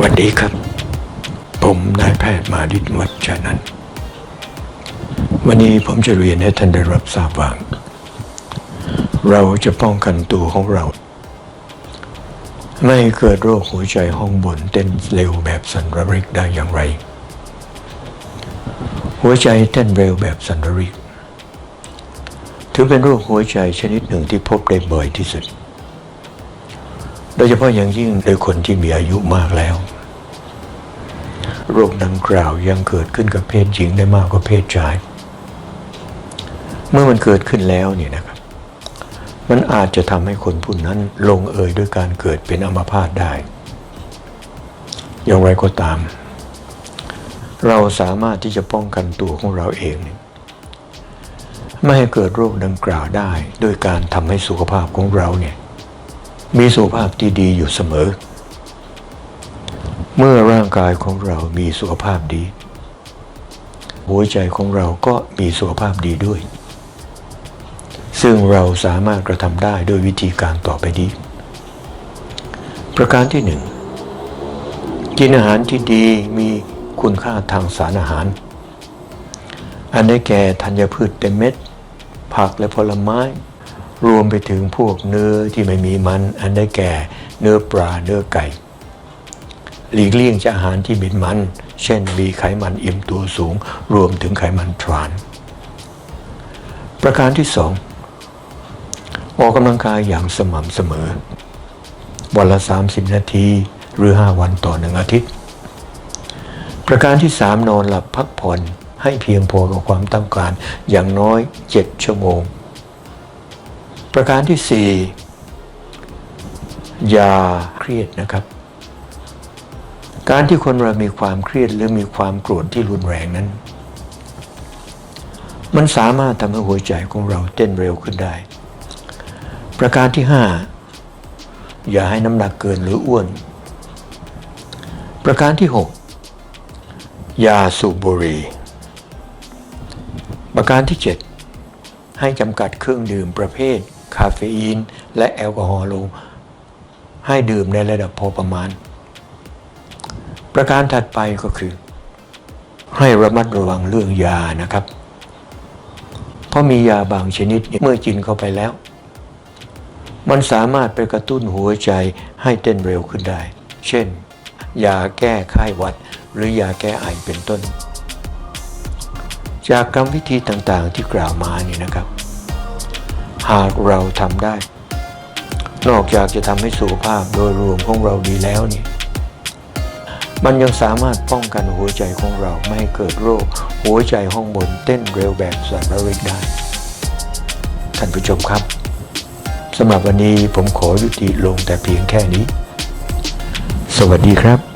วันดีครับ ผมนายแพทย์มาดิตวัชนันวันนี้ผมจะเรียนให้ท่านได้รับทราบว่าเราจะป้องกันตัวของเรา ไม่เกิดโรคหัวใจห้องบนเต้นเร็วแบบสันระริกได้อย่างไร หัวใจเต้นเร็วแบบสันระริก ถือเป็นโรคหัวใจชนิดหนึ่งที่พบได้บ่อยที่สุด โดยเฉพาะอย่างยิ่งในคนที่มีอายุมากแล้ว โรคดังกล่าวยังเกิดขึ้นกับเพศหญิงได้มากกว่าเพศชาย เมื่อมันเกิดขึ้นแล้วเนี่ยนะครับ มันอาจจะทำให้คนผู้นั้นลงเอยด้วยการเกิดเป็นอัมพาตได้ อย่างไรก็ตาม เราสามารถที่จะป้องกันตัวของเราเองเนี่ยไม่ให้เกิดโรคดังกล่าวได้ โดยการทำให้สุขภาพของเราเนี่ย มีสุขภาพที่ดีอยู่เสมอ เมื่อร่างกายของเรามีสุขภาพดี หัวใจของเราก็มีสุขภาพดีด้วย ซึ่งเราสามารถกระทำได้โดยวิธีการต่อไปนี้ ประการที่หนึ่งกินอาหารที่ดีมีคุณค่าทางสารอาหาร อันได้แก่ธัญพืชเต็มเม็ด ผักและผลไม้ รวมไปถึงพวกเนื้อที่ไม่มีมัน อันได้แก่เนื้อปลาเนื้อไก่ หลีกเลี่ยงจากอาหารที่มีมัน เช่นมีไขมันอิ่มตัวสูง รวมถึงไขมันทราน ประการที่สองออกกำลังกายอย่างสม่ำเสมอ วันละ 30 นาที หรือ 5 วันต่อหนึ่งอาทิตย์ ประการที่ 3 นอนหลับพักผ่อนให้เพียงพอกับความต้องการอย่างน้อย 7 ชั่วโมง ประการที่4อย่าเครียดนะครับ การที่คนเรามีความเครียดหรือมีความโกรธที่รุนแรงนั้น มันสามารถทำให้หัวใจของเราเต้นเร็วขึ้นได้ ประการที่5อย่าให้น้ำหนักเกินหรืออ้วน ประการที่6อย่าสูบบุหรี่ ประการที่7ให้จำกัดเครื่องดื่มประเภท คาเฟอีน และแอลกอฮอล์ลง ให้ดื่มในระดับพอประมาณ ประการถัดไปก็คือ ให้ระมัดระวังเรื่องยานะครับ เพราะมียาบางชนิดเมื่อกินเข้าไปแล้ว มันสามารถไปกระตุ้นหัวใจให้เต้นเร็วขึ้นได้ เช่น ยาแก้ไข้หวัด หรือยาแก้ไอเป็นต้น จากกรรมวิธีต่างๆที่กล่าวมานี่นะครับ หากเราทำได้ นอกจากจะทำให้สุขภาพโดยรวมของเราดีแล้วนี่มันยังสามารถป้องกันหัวใจของเราไม่ให้เกิดโรค หัวใจห้องบนเต้นเร็วแบบสันระริกได้ ท่านผู้ชมครับสำหรับวันนี้ผมขอยุติลงแต่เพียงแค่นี้ สวัสดีครับ